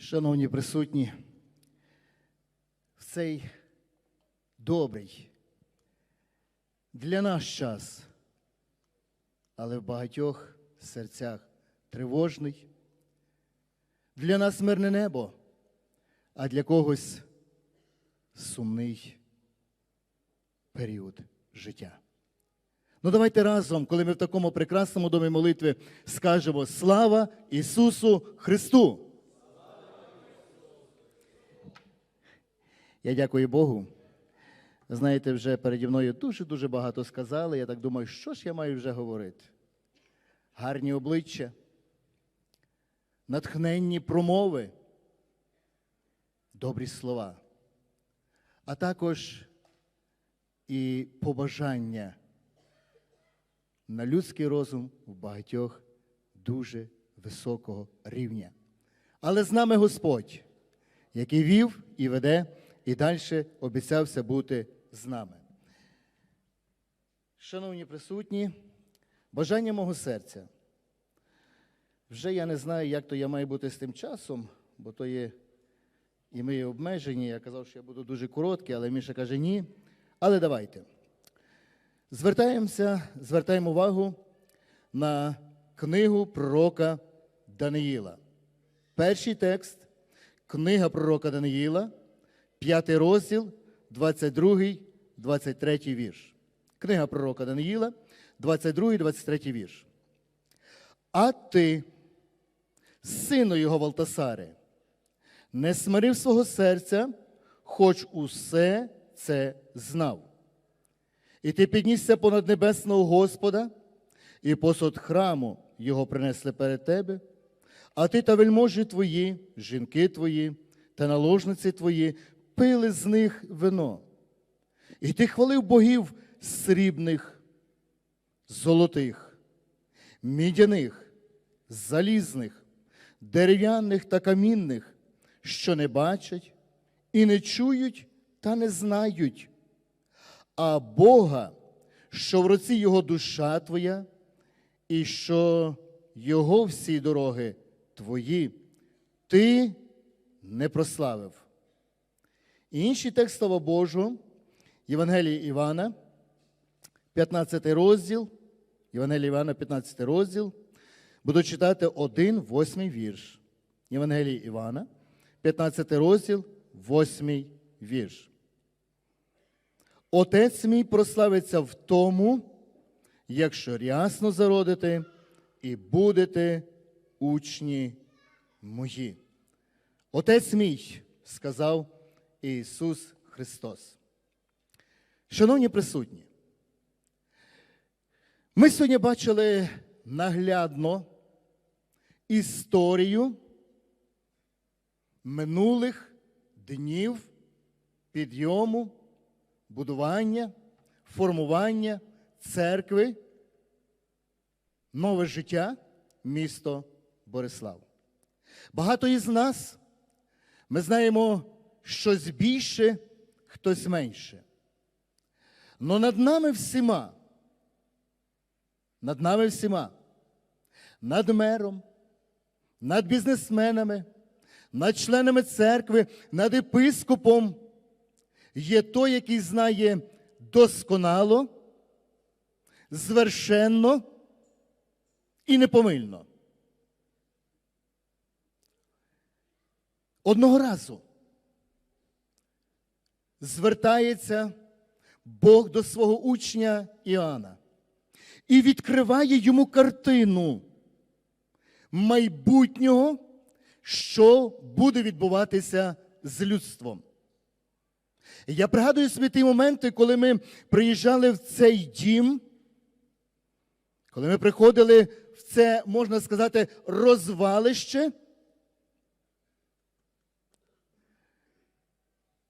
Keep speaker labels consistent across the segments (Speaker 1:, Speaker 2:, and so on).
Speaker 1: Шановні присутні, в цей добрий для нас час, але в багатьох серцях тривожний, для нас мирне небо, а для когось сумний період життя. Ну давайте разом, коли ми в такому прекрасному домі молитви скажемо Слава Ісусу Христу! Я дякую Богу. Знаєте, вже переді мною дуже-дуже багато сказали. Я так думаю, що ж я маю вже говорити? Гарні обличчя, натхненні промови, добрі слова, а також і побажання на людський розум в багатьох дуже високого рівня. Але з нами Господь, який вів і веде, і далі обіцявся бути з нами. Шановні присутні, бажання мого серця. Вже я не знаю, як то я маю бути з тим часом, бо то є і ми є обмежені. Я казав, що я буду дуже короткий, але Міша каже ні. Але давайте. Звертаємося, звертаємо увагу на книгу пророка Даниїла. Перший текст книга пророка Даниїла, п'ятий розділ, 22, 23 вірш. Книга пророка Даниїла, 22, 23 вірш. А ти, сину його Валтасаре, не смирив свого серця, хоч усе це знав. І ти піднісся понад небесного Господа, і посуд храму його принесли перед тебе, а ти та вельможі твої, жінки твої та наложниці твої пили з них вино. І ти хвалив богів срібних, золотих, мідяних, залізних, дерев'яних та камінних, що не бачать і не чують та не знають а Бога, що в руці Його душа твоя, і що Його всі дороги твої, ти не прославив. І інший текст Слова Божого, Євангелії Івана, 15 розділ, Євангелія Івана, 15 розділ, буду читати один, восьмий вірш. Євангелії Івана, 15 розділ, восьмий вірш. Отець мій прославиться в тому, якщо рясно зародите і будете учні мої. Отець мій, сказав Ісус Христос. Шановні присутні, ми сьогодні бачили наглядно історію минулих днів підйому будування, формування церкви, нове життя, місто Борислав. Багато із нас ми знаємо щось більше, хтось менше. Но над нами всіма, над нами всіма, над мером, над бізнесменами, над членами церкви, над епископом є той, який знає досконало, звершенно і непомильно. Одного разу звертається Бог до свого учня Іоанна і відкриває йому картину майбутнього, що буде відбуватися з людством. Я пригадую собі ті моменти, коли ми приїжджали в цей дім, коли ми приходили в це, можна сказати, розвалище.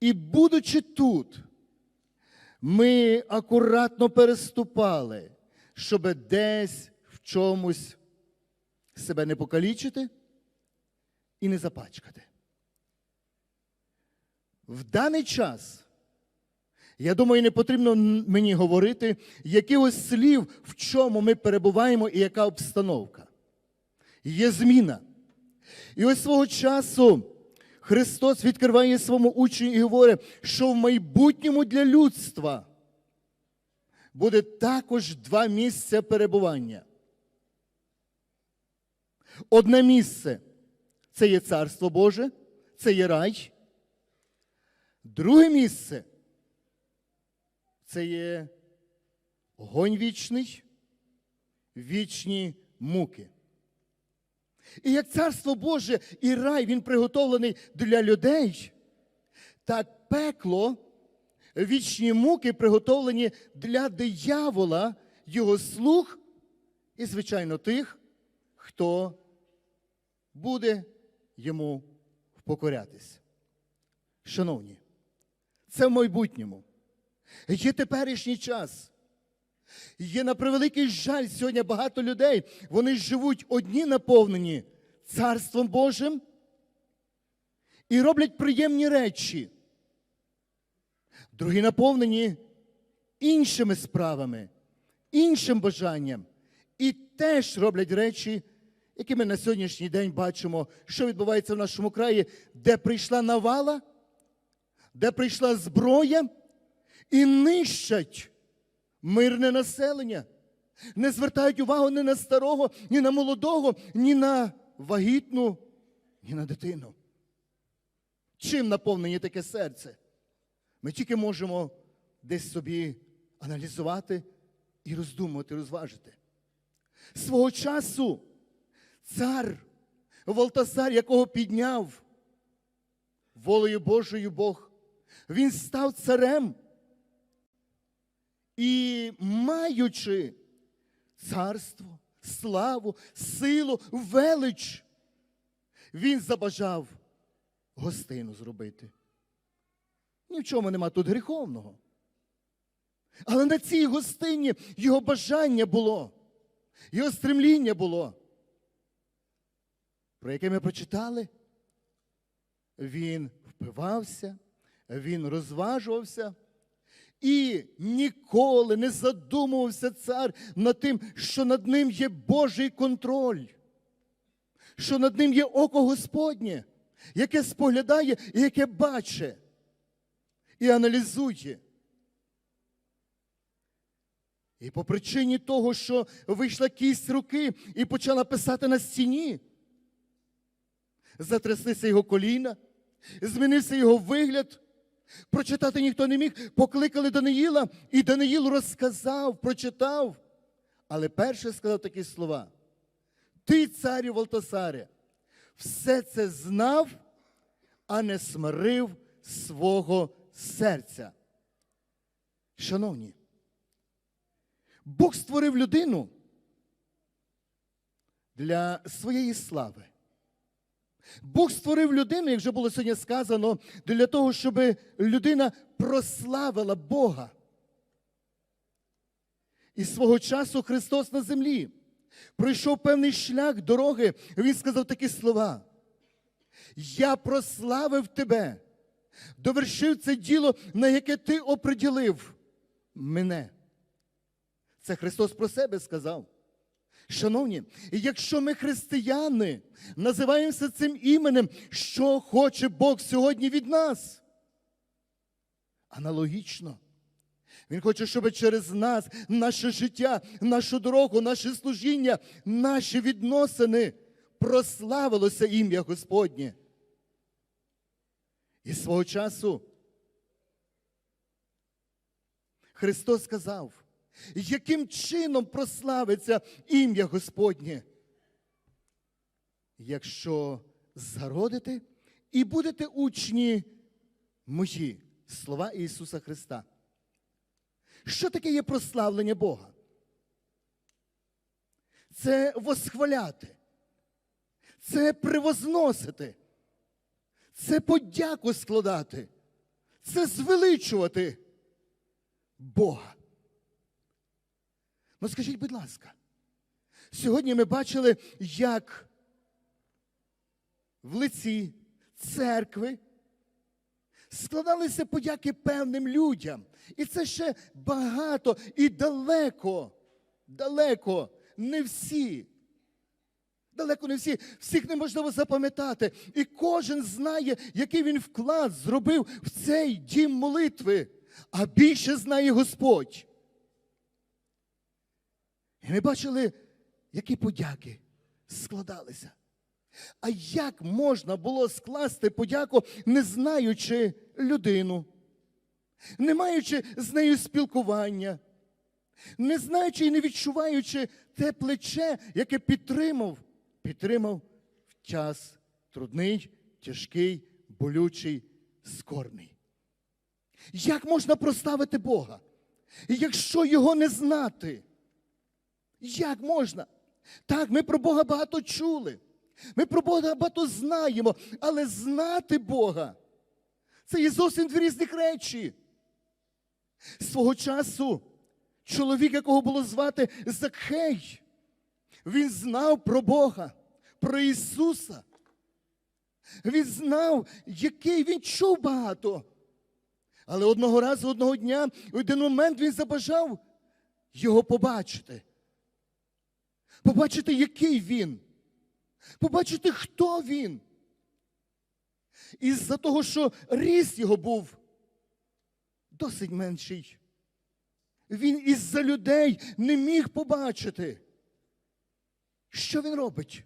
Speaker 1: І будучи тут, ми акуратно переступали, щоб десь в чомусь себе не покалічити і не запачкати. В даний час, я думаю, не потрібно мені говорити якихось слів, в чому ми перебуваємо і яка обстановка. Є зміна. І ось свого часу Христос відкриває своєму учню і говорить, що в майбутньому для людства буде також два місця перебування. Одне місце це є Царство Боже, це є рай. Друге місце це є огонь вічний, вічні муки. І як Царство Боже і рай він приготовлений для людей, так пекло, вічні муки приготовлені для диявола, його слуг і, звичайно, тих, хто буде йому покорятись. Шановні, це в майбутньому. Є теперішній час. Є на превеликий жаль сьогодні багато людей. Вони живуть одні наповнені Царством Божим і роблять приємні речі. Другі наповнені іншими справами, іншим бажанням. І теж роблять речі, які ми на сьогоднішній день бачимо, що відбувається в нашому краї, де прийшла навала, де прийшла зброя і нищать мирне населення. Не звертають увагу ні на старого, ні на молодого, ні на вагітну, ні на дитину. Чим наповнені таке серце? Ми тільки можемо десь собі аналізувати і роздумувати, розважити. Свого часу цар Валтасар, якого підняв волею Божою Бог, він став царем. І маючи царство, славу, силу, велич, він забажав гостину зробити. Ні в чому нема тут гріховного. Але на цій гостині його бажання було, його стремління було, про яке ми прочитали. Він впивався, він розважувався. І ніколи не задумувався цар над тим, що над ним є Божий контроль, що над ним є око Господнє, яке споглядає і яке бачить і аналізує. І по причині того, що вийшла кість руки і почала писати на стіні, затряслися його коліна, змінився його вигляд. Прочитати ніхто не міг. Покликали Даниїла, і Даниїл розказав, прочитав. Але перше сказав такі слова: Ти, царю Валтасаре, все це знав, а не смирив свого серця. Шановні, Бог створив людину для своєї слави. Бог створив людину, як вже було сьогодні сказано, для того, щоб людина прославила Бога. І свого часу Христос на землі пройшов певний шлях дороги. Він сказав такі слова. Я прославив тебе, довершив це діло, на яке ти оприділив мене. Це Христос про себе сказав. Шановні, якщо ми християни називаємося цим іменем, що хоче Бог сьогодні від нас? Аналогічно. Він хоче, щоб через нас, наше життя, нашу дорогу, наше служіння, наші відносини прославилося ім'я Господнє. І свого часу Христос сказав, яким чином прославиться ім'я Господнє? Якщо зародите і будете учні мої, слова Ісуса Христа. Що таке є прославлення Бога? Це восхваляти, це привозносити, це подяку складати, це звеличувати Бога. Ну скажіть, будь ласка, сьогодні ми бачили, як в лиці церкви складалися подяки певним людям. І це ще багато і далеко, далеко не всі Далеко не всі, всіх неможливо запам'ятати. І кожен знає, який він вклад зробив в цей дім молитви, а більше знає Господь. І ми бачили, які подяки складалися. А як можна було скласти подяку, не знаючи людину, не маючи з нею спілкування, не знаючи і не відчуваючи те плече, яке підтримав, підтримав в час трудний, тяжкий, болючий, скорний. Як можна проставити Бога, якщо його не знати? Як можна? Так, ми про Бога багато чули. Ми про Бога багато знаємо, але знати Бога це є зовсім дві різних речі. Свого часу чоловік, якого було звати Закхей, він знав про Бога, про Ісуса. Він знав, який він чув багато. Але одного разу, одного дня, в один момент він забажав його побачити. Побачити, який він. Побачити, хто він. Із-за того, що ріст його був досить менший. Він із-за людей не міг побачити. Що він робить?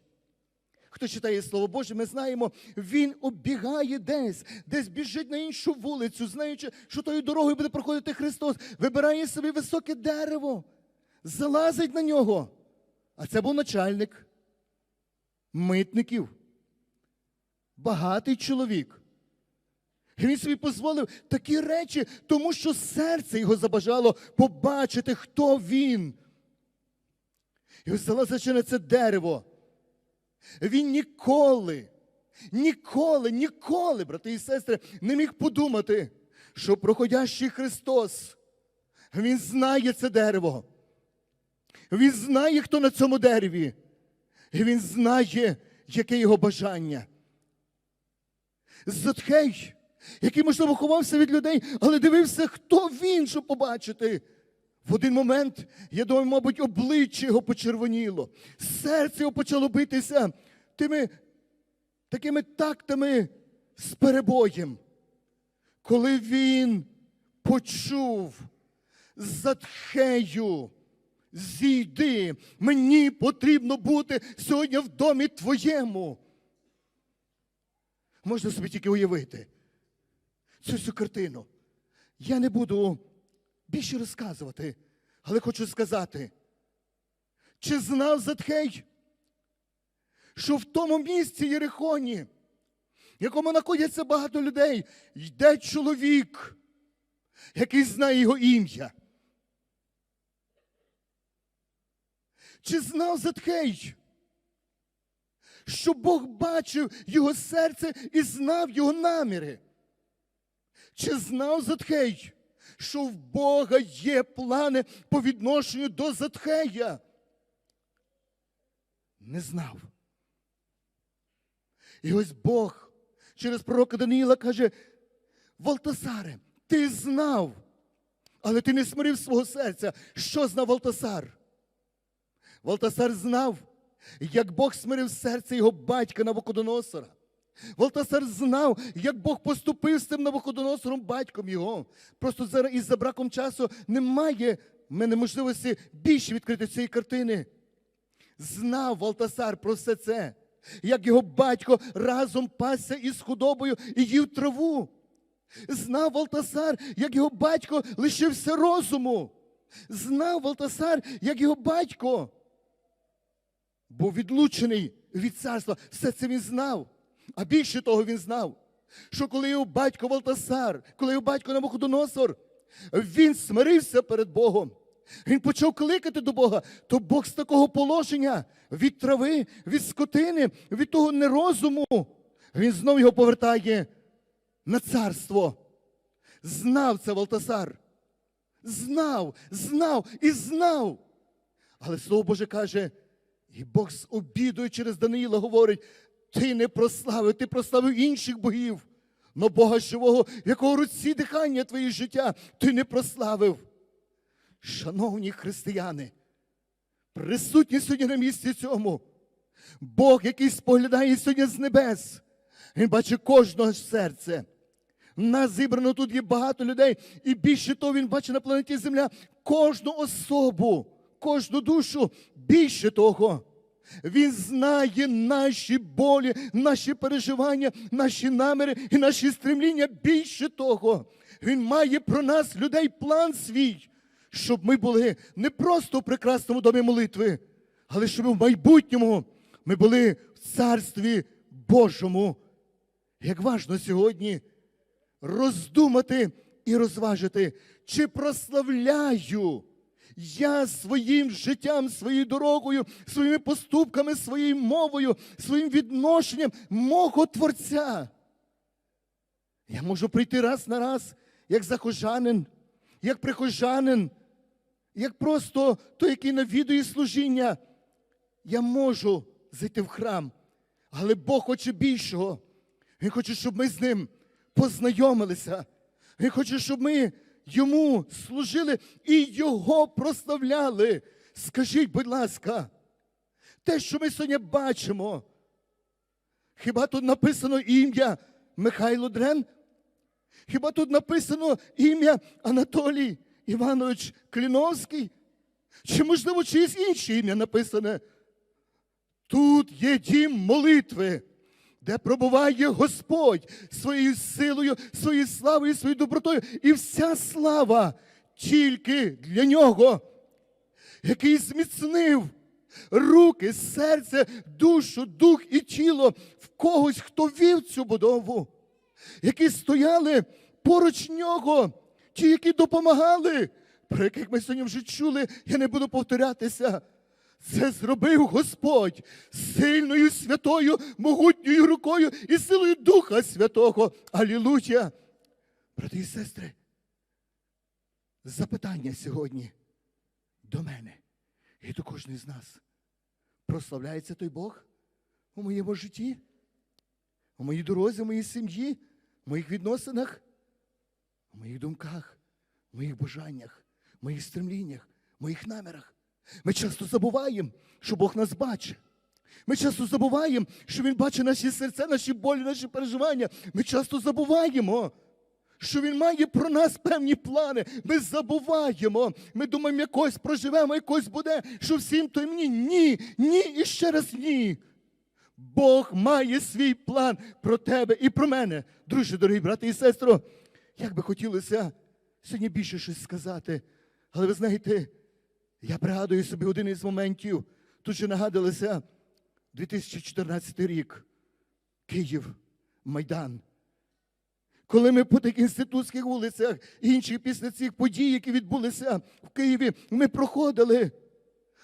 Speaker 1: Хто читає Слово Боже, ми знаємо, він оббігає десь, десь біжить на іншу вулицю, знаючи, що тою дорогою буде проходити Христос, вибирає собі високе дерево, залазить на нього. А це був начальник митників, багатий чоловік. І він собі дозволив такі речі, тому що серце його забажало побачити, хто він. І ось залазячи на це дерево, він ніколи, ніколи, ніколи, брати і сестри, не міг подумати, що проходящий Христос, Він знає це дерево. Він знає, хто на цьому дереві. І він знає, яке його бажання. Затхей, який, можливо, ховався від людей, але дивився, хто він, щоб побачити. В один момент, я думаю, мабуть, обличчя його почервоніло, серце його почало битися тими такими тактами з перебоєм. Коли він почув Затхею, зійди, мені потрібно бути сьогодні в домі твоєму. Можна собі тільки уявити цю всю картину. Я не буду більше розказувати, але хочу сказати, чи знав Затхей, що в тому місці Єрихоні, в якому знаходяться багато людей, йде чоловік, який знає його ім'я. Чи знав Затхей, що Бог бачив його серце і знав його наміри? Чи знав Затхей, що в Бога є плани по відношенню до Затхея? Не знав. І ось Бог через пророка Даниїла каже: Валтасаре, ти знав, але ти не смирив свого серця. Що знав Валтасар? Валтасар знав, як Бог смирив серце його батька Навуходоносора. Валтасар знав, як Бог поступив з цим Навуходоносором, батьком його. Просто зараз із-за браком часу немає в мене можливості більше відкрити цієї картини. Знав Валтасар про все це, як його батько разом пасся із худобою і їв траву. Знав Валтасар, як його батько лишився розуму. Знав Валтасар, як його батько був відлучений від царства. Все це він знав. А більше того він знав, що коли його батько Валтасар, коли його батько Навуходоносор, він смирився перед Богом. Він почав кликати до Бога, то Бог з такого положення від трави, від скотини, від того нерозуму, він знов його повертає на царство. Знав це Валтасар. Знав, знав і знав. Але Слово Боже каже, і Бог з обідою через Даниїла говорить: ти не прославив, ти прославив інших богів. Но Бога живого, якого руці дихання твоє життя, ти не прославив. Шановні християни, присутні сьогодні на місці цьому, Бог, який споглядає сьогодні з небес, Він бачить кожного серце. Нас зібрано тут є багато людей, і більше того, він бачить на планеті Земля кожну особу, кожну душу. Більше того, він знає наші болі, наші переживання, наші наміри і наші стремління. Більше того, він має про нас, людей, план свій, щоб ми були не просто в прекрасному домі молитви, але щоб в майбутньому ми були в царстві Божому. Як важно сьогодні роздумати і розважити, чи прославляю я своїм життям, своєю дорогою, своїми поступками, своєю мовою, своїм відношенням мого Творця. Я можу прийти раз на раз, як захожанин, як прихожанин, як просто той, який навідує служіння. Я можу зайти в храм, але Бог хоче більшого. Він хоче, щоб ми з ним познайомилися. Він хоче, щоб ми йому служили і його прославляли. Скажіть, будь ласка, те, що ми сьогодні бачимо, хіба тут написано ім'я Михайло Дрен? Хіба тут написано ім'я Анатолій Іванович Кліновський? Чи, можливо, чиєсь інше ім'я написане? Тут є дім молитви, де пробуває Господь своєю силою, своєю славою, своєю добротою. І вся слава тільки для нього, який зміцнив руки, серце, душу, дух і тіло в когось, хто вів цю будову, які стояли поруч нього, ті, які допомагали, про яких ми сьогодні вже чули, я не буду повторятися. Це зробив Господь сильною святою, могутньою рукою і силою Духа Святого. Алілуя! Брати і сестри, запитання сьогодні до мене і до кожної з нас. Прославляється той Бог у моєму житті, у моїй дорозі, у моїй сім'ї, в моїх відносинах, у моїх думках, в моїх бажаннях, в моїх стремліннях, в моїх намірах. Ми часто забуваємо, що Бог нас бачить. Ми часто забуваємо, що Він бачить наші серця, наші болі, наші переживання. Ми часто забуваємо, що Він має про нас певні плани. Ми забуваємо. Ми думаємо, якось проживемо, якось буде, що всім то й мені. Ні, ні і ще раз ні. Бог має свій план про тебе і про мене. Друзі, дорогі брати і сестри, як би хотілося сьогодні більше щось сказати. Але ви знаєте, я пригадую собі один із моментів, тут же нагадалося 2014 рік, Київ, Майдан. Коли ми по тих інститутських вулицях і інших після цих подій, які відбулися в Києві, ми проходили.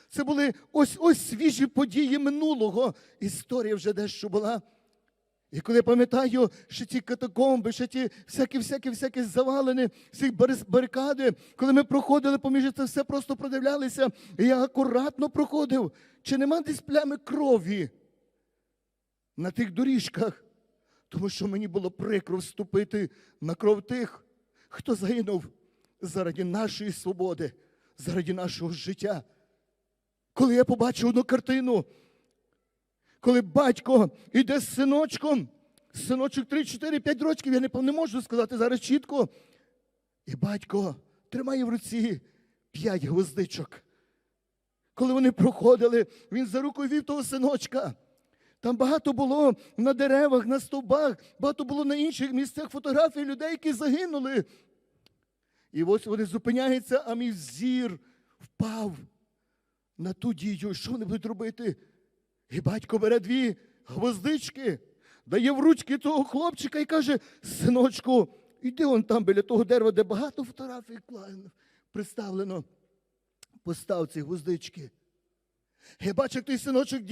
Speaker 1: Це були ось ось свіжі події минулого. Історія вже дещо була. І коли я пам'ятаю, що ті катакомби, що ті всякі-всякі-всякі завалені, всі барикади, коли ми проходили поміж це все просто продивлялися, і я акуратно проходив. Чи нема десь плями крові на тих доріжках? Тому що мені було прикро вступити на кров тих, хто загинув заради нашої свободи, заради нашого життя. Коли я побачив одну картину, коли батько йде з синочком, синочок 3, 4, 5 років, я не, не можу сказати зараз чітко. І батько тримає в руці п'ять гвоздичок. Коли вони проходили, він за рукою вів того синочка. Там багато було на деревах, на стовбах, багато було на інших місцях фотографій людей, які загинули. І ось вони зупиняються, а мій зір впав на ту дію. Що вони будуть робити? І батько бере дві гвоздички, дає в ручки того хлопчика і каже: синочку, іди он там біля того дерева, де багато фотографій представлено. Постав ці гвоздички. Я бачу, як той синочок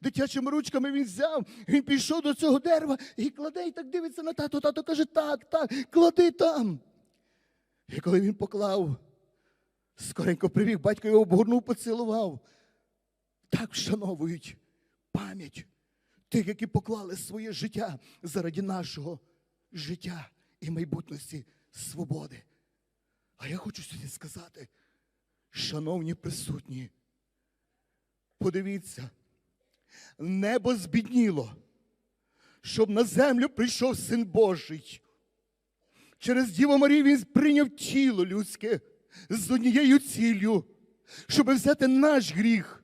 Speaker 1: дитячими ручками він взяв, він пішов до цього дерева і кладе, і так дивиться на тато. Тато каже, так, так, клади там. І коли він поклав, скоренько прибіг, батько його обгорнув, поцілував. Так вшановують пам'ять тих, які поклали своє життя заради нашого життя і майбутності свободи. А я хочу сьогодні сказати, шановні присутні, подивіться, небо збідніло, щоб на землю прийшов Син Божий. Через Діву Марію він прийняв тіло людське з однією ціллю, щоб взяти наш гріх,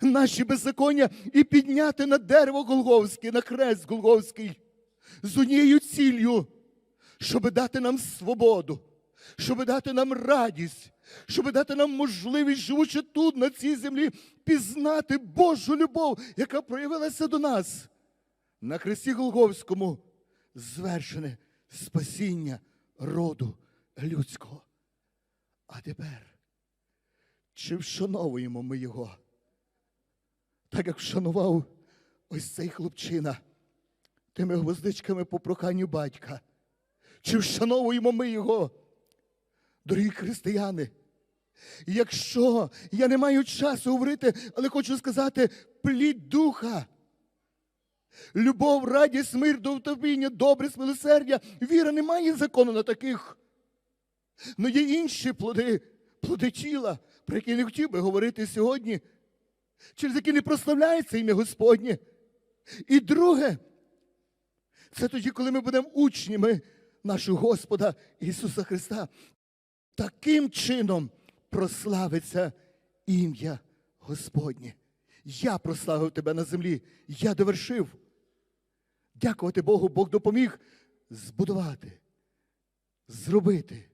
Speaker 1: наші беззаконня і підняти на дерево Голговське, на хрест Голговський, з однією ціллю, щоб дати нам свободу, щоб дати нам радість, щоб дати нам можливість, живучи тут, на цій землі, пізнати Божу любов, яка проявилася до нас на хресті Голговському, звершене спасіння роду людського. А тепер, чи вшановуємо ми його? Так як вшанував ось цей хлопчина тими гвоздичками по проханню батька. Чи вшановуємо ми його, дорогі християни? Якщо я не маю часу говорити, але хочу сказати плід духа. Любов, радість, мир, довтовіння, добрість, милосердя. Віра не має закону на таких. Но є інші плоди, плоди тіла, про які не хотів би говорити сьогодні, через які не прославляється ім'я Господнє. І друге, це тоді, коли ми будемо учнями нашого Господа Ісуса Христа. Таким чином прославиться ім'я Господнє. Я прославив тебе на землі, я довершив. Дякувати Богу, Бог допоміг збудувати, зробити,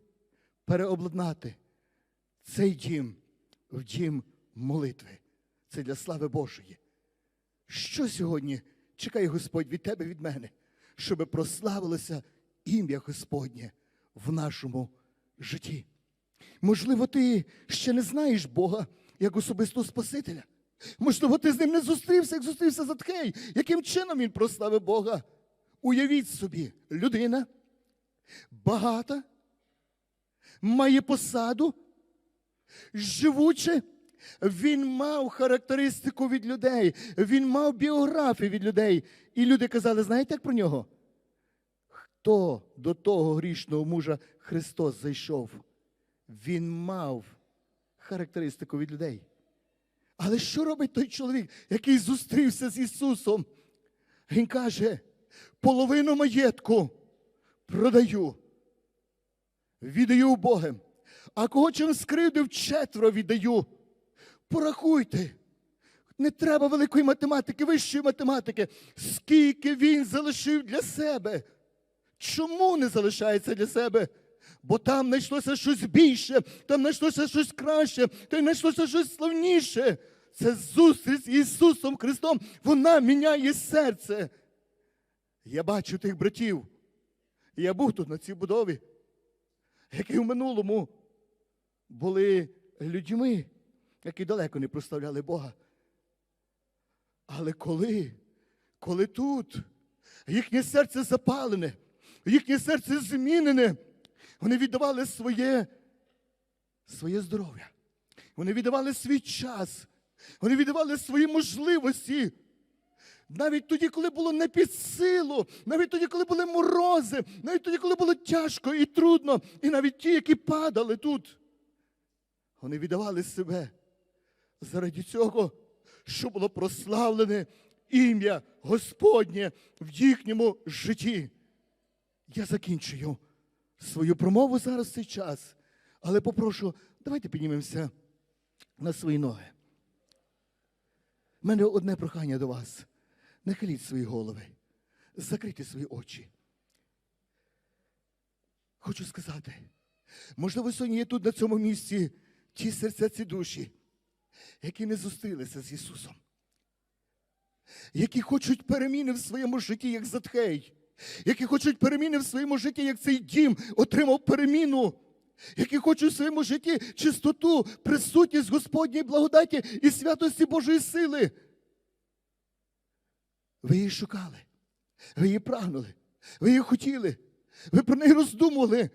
Speaker 1: переобладнати цей дім в дім молитви. Це для слави Божої. Що сьогодні чекає Господь від тебе, від мене, щоб прославилося ім'я Господнє в нашому житті? Можливо, ти ще не знаєш Бога як особистого Спасителя. Можливо, ти з ним не зустрівся, як зустрівся Затхей. Яким чином він прославив Бога? Уявіть собі, людина багата, має посаду, живуче. Він мав характеристику від людей, він мав біографію від людей. І люди казали, знаєте, як про нього? Хто до того грішного мужа Христос зайшов? Він мав характеристику від людей. Але що робить той чоловік, який зустрівся з Ісусом? Він каже: половину маєтку продаю, віддаю убогим. А кого чим скривдив, четверо віддаю. Порахуйте. Не треба великої математики, вищої математики. Скільки він залишив для себе? Чому не залишається для себе? Бо там знайшлося щось більше, там знайшлося щось краще, там знайшлося щось славніше. Це зустріч з Ісусом Христом. Вона міняє серце. Я бачу тих братів. Я був тут на цій будові, які в минулому були людьми, які далеко не прославляли Бога. Але коли, коли тут їхнє серце запалене, їхнє серце змінене, вони віддавали своє, своє здоров'я. Вони віддавали свій час. Вони віддавали свої можливості. Навіть тоді, коли було не під силу, навіть тоді, коли були морози, навіть тоді, коли було тяжко і трудно, і навіть ті, які падали тут, вони віддавали себе заради цього, що було прославлене ім'я Господнє в їхньому житті. Я закінчую свою промову зараз цей час, але попрошу, давайте піднімемося на свої ноги. У мене одне прохання до вас. Нахиліть свої голови, закрийте свої очі. Хочу сказати, можливо, сьогодні є тут на цьому місці ті серця, ці душі, які не зустрілися з Ісусом, які хочуть переміни в своєму житті, як Затхей, які хочуть переміни в своєму житті, як цей дім отримав переміну, які хочуть в своєму житті чистоту, присутність Господньої благодаті і святості Божої сили. Ви її шукали, ви її прагнули, ви її хотіли, ви про неї роздумували.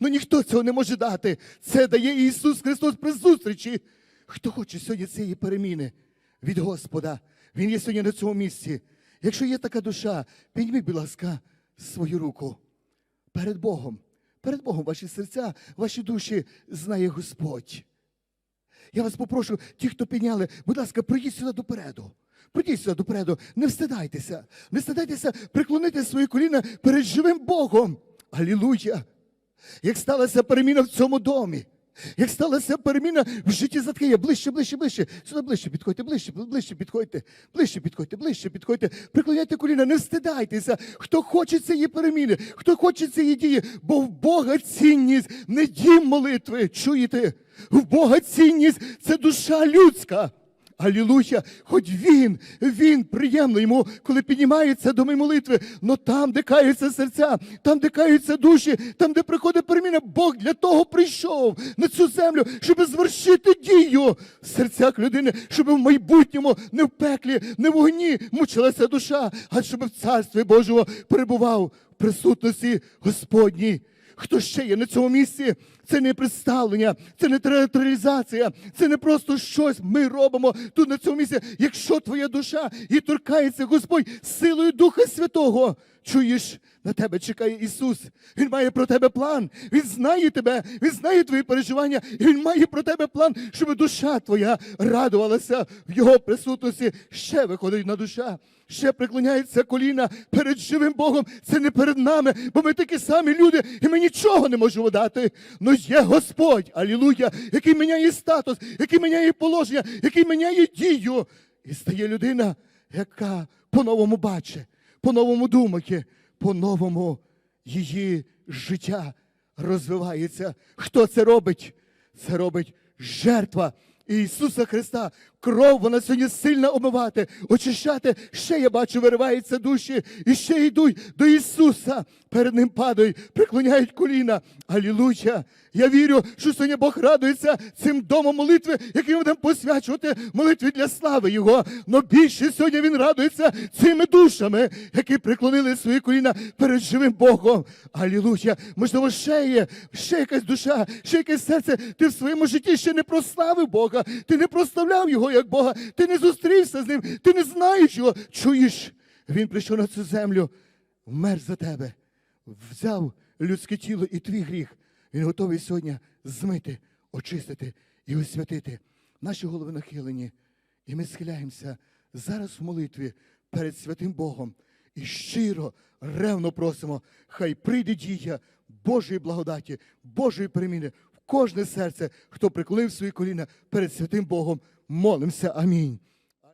Speaker 1: Ну ніхто цього не може дати. Це дає Ісус Христос при зустрічі. Хто хоче сьогодні цієї переміни від Господа, Він є сьогодні на цьому місці. Якщо є така душа, підніміть, будь ласка, свою руку перед Богом. Перед Богом ваші серця, ваші душі знає Господь. Я вас попрошу, ті, хто підняли, будь ласка, прийдіть сюди допереду. Прийдіть допереду, не встидайтеся, не встидайтеся приклонити свої коліна перед живим Богом. Алілуя! Як сталася переміна в цьому домі, як сталася переміна в житті Заткея, ближче, ближче, ближче, сюди ближче підходьте, ближче, ближче підходьте, ближче підходьте, ближче підходьте, приклоняйте коліна, не встидайтеся, хто хоче цієї переміни, хто хоче цієї дії, бо в Бога цінність не дім молитви, чуєте? В Бога цінність це душа людська. Алілуя! Хоч він, він приємно йому, коли піднімається до моєї молитви, но там, де каються серця, там, де каються душі, там, де приходить переміна, Бог для того прийшов на цю землю, щоб звершити дію в серцях людини, щоб в майбутньому не в пеклі, не в вогні мучилася душа, а щоб в царстві Божого перебував в присутності Господній. Хто ще є на цьому місці? Це не представлення, це не театралізація, це не просто щось ми робимо тут на цьому місці. Якщо твоя душа і торкається Господь силою Духа Святого, чуєш, на тебе чекає Ісус. Він має про тебе план. Він знає тебе, Він знає твої переживання, і Він має про тебе план, щоб душа твоя радувалася в Його присутності. Ще виходить на душа, ще преклоняється коліна перед живим Богом. Це не перед нами, бо ми такі самі люди, і ми нічого не можемо дати. Но є Господь, алілуя, який міняє статус, який міняє положення, який міняє дію. І стає людина, яка по-новому бачить, по-новому думає, по-новому її життя розвивається. Хто це робить? Це робить жертва Ісуса Христа. Кров вона сьогодні сильно омивати, очищати. Ще я бачу, вириваються душі, і ще йдуть до Ісуса. Перед ним падають, преклоняють коліна. Алілуя! Я вірю, що сьогодні Бог радується цим домом молитви, який ми будемо посвячувати молитві для слави Його. Но більше сьогодні Він радується цими душами, які преклонили свої коліна перед живим Богом. Алілуя! Можливо, ще є, ще якась душа, ще якесь серце. Ти в своєму житті ще не прославив Бога, ти не прославляв Його як Бога, ти не зустрівся з ним, ти не знаєш його. Чуєш? Він прийшов на цю землю, вмер за тебе, взяв людське тіло і твій гріх. Він готовий сьогодні змити, очистити і освятити. Наші голови нахилені, і ми схиляємося зараз в молитві перед святим Богом і щиро, ревно просимо, хай прийде дія Божої благодаті, Божої переміни в кожне серце, хто приклонив свої коліна перед святим Богом. Молимося. Амінь.